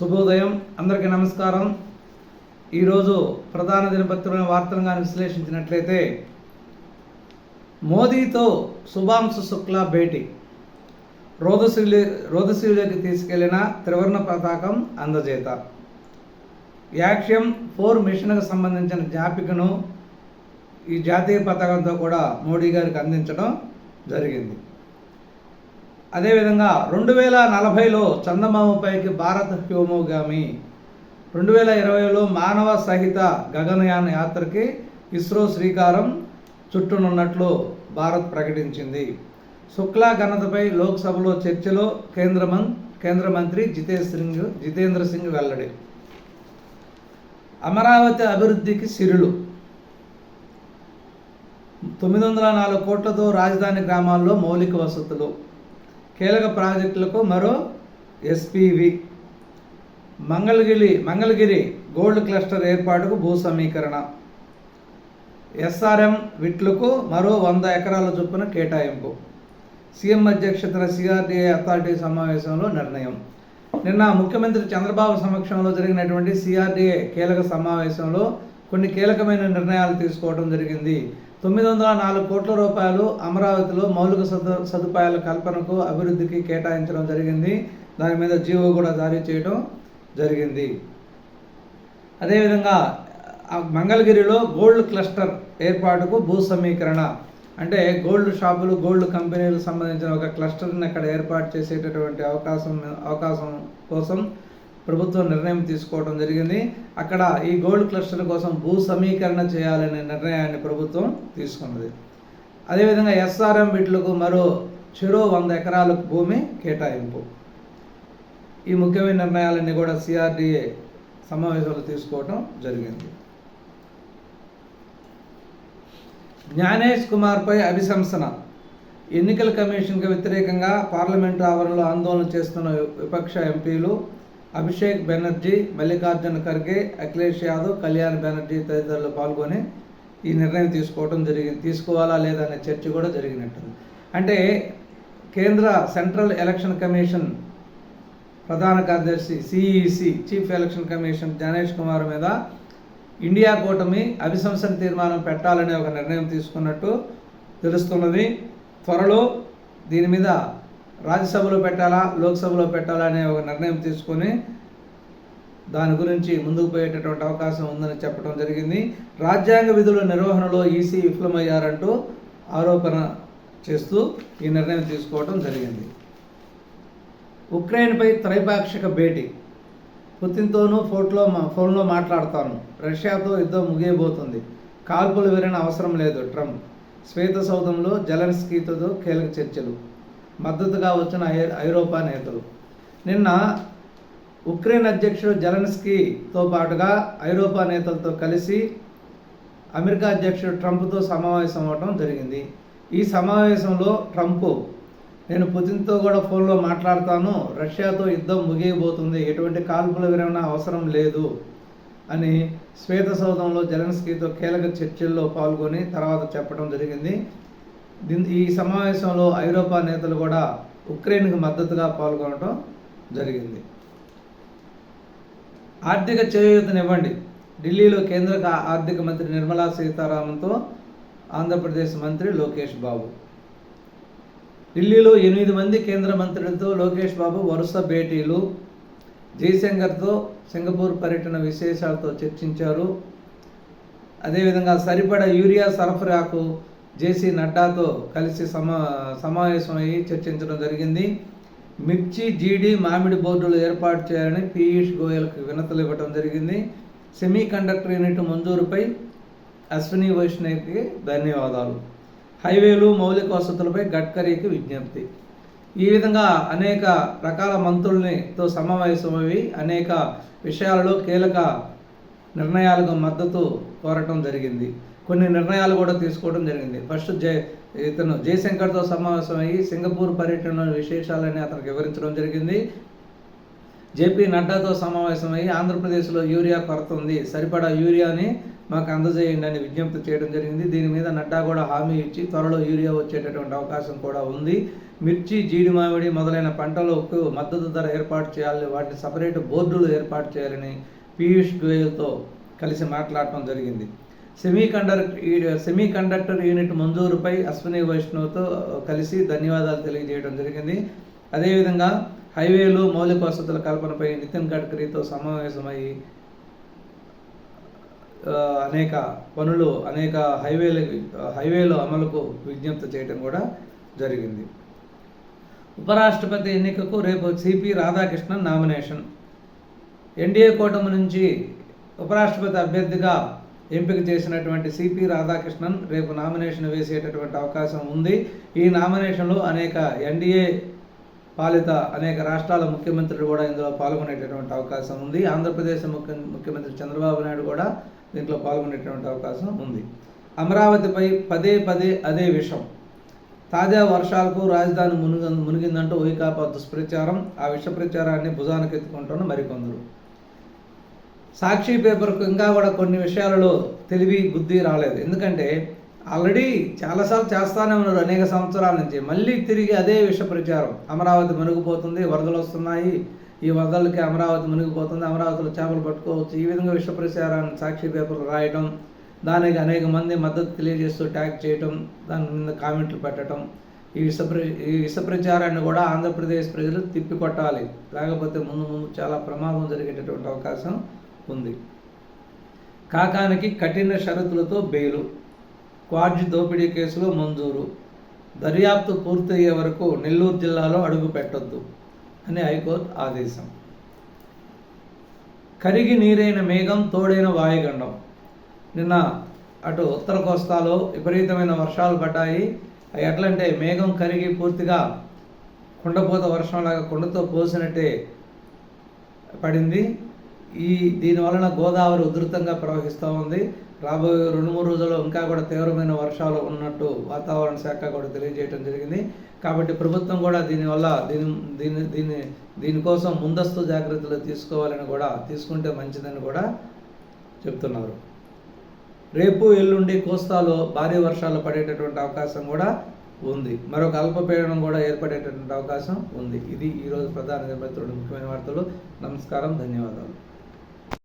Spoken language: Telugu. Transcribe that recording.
శుభోదయం. అందరికీ నమస్కారం. ఈరోజు ప్రధాన దినపత్రికల వార్తలుగా విశ్లేషించినట్లయితే మోదీతో శుభాంశు శుక్లా భేటీ. రోదశీలి రోదశీలోకి తీసుకెళ్ళిన త్రివర్ణ పతాకం అందజేత. యాక్షన్ ఫోర్ మిషన్కు సంబంధించిన జ్ఞాపికను ఈ జాతీయ పతాకంతో కూడా మోడీ గారికి అందించడం జరిగింది. అదేవిధంగా రెండు వేల నలభైలో చందమామపైకి భారత్ హ్యోమోగామి రెండు వేల ఇరవైలో మానవ సహిత గగనయాన యాత్రకి ఇస్రో శ్రీకారం చుట్టనున్నట్లు భారత్ ప్రకటించింది. శుక్లా ఘనతపై లోక్సభలో చర్చలో కేంద్ర మం కేంద్ర మంత్రి జితేష్ సింగ్ జితేంద్ర సింగ్ వెల్లడి. అమరావతి అభివృద్ధికి సిరులు. తొమ్మిది వందల నాలుగు కోట్లతో రాజధాని గ్రామాల్లో మౌలిక వసతులు. కీలక ప్రాజెక్టులకు మరో SPV. Mangalagiri Mangalagiri gold cluster ఏర్పాటుకు భూ సమీకరణ. ఎస్ఆర్ఎం విట్లకు మరో వంద ఎకరాల చొప్పున కేటాయింపు. సీఎం అధ్యక్షతన సిఆర్డీఏ అథారిటీ సమావేశంలో నిర్ణయం. నిన్న ముఖ్యమంత్రి చంద్రబాబు సమక్షంలో జరిగినటువంటి సిఆర్డీఏ కీలక సమావేశంలో కొన్ని కీలకమైన నిర్ణయాలు తీసుకోవడం జరిగింది. తొమ్మిది వందల నాలుగు కోట్ల రూపాయలు అమరావతిలో మౌలిక సదు సదుపాయాల కల్పనకు అభివృద్ధికి కేటాయించడం జరిగింది. దాని మీద జీవో కూడా జారీ చేయడం జరిగింది. అదేవిధంగా మంగళగిరిలో గోల్డ్ క్లస్టర్ ఏర్పాటుకు భూ సమీకరణ. అంటే గోల్డ్ షాపులు గోల్డ్ కంపెనీలకు సంబంధించిన ఒక క్లస్టర్ని అక్కడ ఏర్పాటు చేసేటటువంటి అవకాశం అవకాశం కోసం ప్రభుత్వం నిర్ణయం తీసుకోవడం జరిగింది. అక్కడ ఈ గోల్డ్ క్లస్టర్ కోసం భూ సమీకరణ చేయాలనే నిర్ణయాన్ని ప్రభుత్వం తీసుకున్నది. అదేవిధంగా ఎస్ఆర్ఎం బిట్లకు మరో చెరో వంద ఎకరాలకు భూమి కేటాయింపు. ఈ ముఖ్యమైన నిర్ణయాలన్నీ కూడా సిఆర్డిఏ సమావేశంలో తీసుకోవడం జరిగింది. జ్ఞానేష్ కుమార్పై అభిశంసన. ఎన్నికల కమిషన్కి వ్యతిరేకంగా పార్లమెంటు ఆవరణలో ఆందోళన చేస్తున్న విపక్ష ఎంపీలు అభిషేక్ బెనర్జీ మల్లికార్జున ఖర్గే అఖిలేష్ యాదవ్ కళ్యాణ్ బెనర్జీ తదితరులు పాల్గొని ఈ నిర్ణయం తీసుకోవడం జరిగింది తీసుకోవాలా లేదా అనే చర్చ కూడా జరిగినట్టుంది. అంటే కేంద్ర సెంట్రల్ ఎలక్షన్ కమిషన్ ప్రధాన కార్యదర్శి CEC chief election commission Gyanesh Kumar మీద ఇండియా కూటమి అభిశంసన తీర్మానం పెట్టాలనే ఒక నిర్ణయం తీసుకున్నట్టు తెలుస్తున్నది. త్వరలో దీని మీద రాజ్యసభలో పెట్టాలా లోక్సభలో పెట్టాలా అనే ఒక నిర్ణయం తీసుకొని దాని గురించి ముందుకు పోయేటటువంటి అవకాశం ఉందని చెప్పడం జరిగింది. రాజ్యాంగ విధుల నిర్వహణలో ఈసీ విఫలమయ్యారంటూ ఆరోపణ చేస్తూ ఈ నిర్ణయం తీసుకోవడం జరిగింది. ఉక్రెయిన్పై త్రైపాక్షిక భేటీ. పుతిన్తోనూ ఫోన్లో ఫోన్లో మాట్లాడతాను. రష్యాతో యుద్ధం ముగియబోతుంది. కాల్పులు విరణ అవసరం లేదు ట్రంప్. శ్వేత సౌధంలో జలన్స్కీతో కీలక చర్చలు. మద్దతుగా వచ్చిన ఐ- ఐరోపా నేతలు. నిన్న ఉక్రెయిన్ అధ్యక్షుడు జెలెన్స్కీతో పాటుగా ఐరోపా నేతలతో కలిసి అమెరికా అధ్యక్షుడు ట్రంప్తో సమావేశం అవ్వడం జరిగింది. ఈ సమావేశంలో ట్రంప్ నేను పుతిన్తో కూడా ఫోన్లో మాట్లాడతాను. రష్యాతో యుద్ధం ముగియబోతుంది. ఎటువంటి కాల్పుల విరమణ అవసరం లేదు అని శ్వేత సౌధంలో జెలెన్స్కీతో కీలక చర్చల్లో పాల్గొని తర్వాత చెప్పడం జరిగింది. దీని ఈ సమావేశంలో ఐరోపా నేతలు కూడా ఉక్రెయిన్కు మద్దతుగా పాల్గొనడం జరిగింది. ఆర్థిక చేయూతనివ్వండి. ఢిల్లీలో కేంద్ర ఆర్థిక మంత్రి నిర్మలా సీతారామన్తో ఆంధ్రప్రదేశ్ మంత్రి లోకేష్ బాబు. ఢిల్లీలో ఎనిమిది మంది కేంద్ర మంత్రులతో లోకేష్ బాబు వరుస భేటీలు. జయశంకర్తో సింగపూర్ పర్యటన విశేషాలతో చర్చించారు. అదేవిధంగా సరిపడ యూరియా సరఫరాకు జేసీ నడ్డాతో కలిసి సమా సమావేశమై చర్చించడం జరిగింది. మిర్చి జీడి మామిడి బోర్డులు ఏర్పాటు చేయాలని పీయూష్ గోయల్కి వినతులు ఇవ్వడం జరిగింది. సెమీ కండక్టర్ యూనిట్ మంజూరుపై అశ్విని వైష్ణవ్కి ధన్యవాదాలు. హైవేలు మౌలిక వసతులపై గడ్కరీకి విజ్ఞప్తి. ఈ విధంగా అనేక రకాల మంత్రుల్నితో సమావేశమై అనేక విషయాలలో కీలక నిర్ణయాలకు మద్దతు కోరటం జరిగింది. కొన్ని నిర్ణయాలు కూడా తీసుకోవడం జరిగింది. ఫస్ట్ జయ ఇతను జయశంకర్తో సమావేశమయ్యి సింగపూర్ పర్యటన విశేషాలని అతనికి వివరించడం జరిగింది. జేపీ నడ్డాతో సమావేశమై ఆంధ్రప్రదేశ్లో యూరియా కొరత ఉంది సరిపడా యూరియాని మాకు అందజేయండి అని విజ్ఞప్తి చేయడం జరిగింది. దీని మీద నడ్డా కూడా హామీ ఇచ్చి త్వరలో యూరియా వచ్చేటటువంటి అవకాశం కూడా ఉంది. మిర్చి జీడి మామిడి మొదలైన పంటలకు మద్దతు ధర ఏర్పాటు చేయాలి వాటిని సపరేట్ బోర్డులు ఏర్పాటు చేయాలని పీయూష్ గోయల్తో కలిసి మాట్లాడటం జరిగింది. Semiconductor semiconductor unit మంజూరుపై అశ్విని వైష్ణవ్తో కలిసి ధన్యవాదాలు తెలియజేయడం జరిగింది. అదేవిధంగా హైవేలు మౌలిక వసతుల కల్పనపై నితిన్ గడ్కరీతో సమావేశమై అనేక పనులు అనేక హైవేల హైవేలు అమలుకు విజ్ఞప్తి చేయడం కూడా జరిగింది. ఉపరాష్ట్రపతి ఎన్నికకు రేపు సిపి రాధాకృష్ణన్ నామినేషన్. ఎన్డీఏ కూటమి నుంచి ఉపరాష్ట్రపతి అభ్యర్థిగా ఎంపిక చేసినటువంటి సిపి రాధాకృష్ణన్ రేపు నామినేషన్ వేసేటటువంటి అవకాశం ఉంది. ఈ నామినేషన్లో అనేక ఎన్డీఏ పాలిత అనేక రాష్ట్రాల ముఖ్యమంత్రులు కూడా ఇందులో పాల్గొనేటటువంటి అవకాశం ఉంది. ఆంధ్రప్రదేశ్ ముఖ్య ముఖ్యమంత్రి చంద్రబాబు నాయుడు కూడా దీంట్లో పాల్గొనేటటువంటి అవకాశం ఉంది. అమరావతిపై పదే పదే అదే విషయం తాజా వర్షాలకు రాజధాని మునిగ మునిగిందంటూ వైకాపా దుష్ప్రచారం. ఆ విష ప్రచారాన్ని భుజానికెత్తుకుంటున్న మరికొందరు. సాక్షి పేపర్కు ఇంకా కూడా కొన్ని విషయాలలో తెలివి బుద్ధి రాలేదు. ఎందుకంటే ఆల్రెడీ చాలాసార్లు చేస్తానే ఉన్నారు అనేక సంవత్సరాల నుంచి. మళ్ళీ తిరిగి అదే విష ప్రచారం. అమరావతి మునిగిపోతుంది వరదలు వస్తున్నాయి. ఈ వరదలకి అమరావతి మునిగిపోతుంది అమరావతిలో చేపలు పట్టుకోవచ్చు. ఈ విధంగా విష ప్రచారాన్ని సాక్షి పేపర్లు రాయటం దానికి అనేక మంది మద్దతు తెలియజేస్తూ ట్యాగ్ చేయటం దాని మీద కామెంట్లు పెట్టడం ఈ విష ప్ర ఈ విష ప్రచారాన్ని కూడా ఆంధ్రప్రదేశ్ ప్రజలు తిప్పికొట్టాలి. లేకపోతే ముందు ముందు చాలా ప్రమాదం జరిగేటటువంటి అవకాశం ఉంది కాకానికి కఠిన షరతులతో బెయిలు క్వాడ్జ్ దోపిడీ కేసులో మంజూరు దర్యాప్తు పూర్తయ్యే వరకు నెల్లూరు జిల్లాలో అడుగు పెట్టొద్దు అని హైకోర్టు ఆదేశం. కరిగి నీరైన మేఘం తోడైన వాయుగండం. నిన్న అటు ఉత్తర కోస్తాలో విపరీతమైన వర్షాలు పడ్డాయి. అవి ఎట్లంటే మేఘం కరిగి పూర్తిగా కుండపోత వర్షంలాగా కుండతో పోసినట్టే పడింది. ఈ దీని వలన గోదావరి ఉధృతంగా ప్రవహిస్తూ ఉంది. రాబోయే రెండు మూడు రోజుల్లో ఇంకా కూడా తీవ్రమైన వర్షాలు ఉన్నట్టు వాతావరణ శాఖ కూడా తెలియజేయడం జరిగింది. కాబట్టి ప్రభుత్వం కూడా దీనివల్ల దీని దీని దీని దీనికోసం ముందస్తు జాగ్రత్తలు తీసుకోవాలని కూడా తీసుకుంటే మంచిదని కూడా చెప్తున్నారు. రేపు ఎల్లుండి కోస్తాలో భారీ వర్షాలు పడేటటువంటి అవకాశం కూడా ఉంది. మరొక అల్పపీడనం కూడా ఏర్పడేటటువంటి అవకాశం ఉంది. ఇది ఈరోజు ప్రధాన ముఖ్యమైన వార్తలు. నమస్కారం. ధన్యవాదాలు.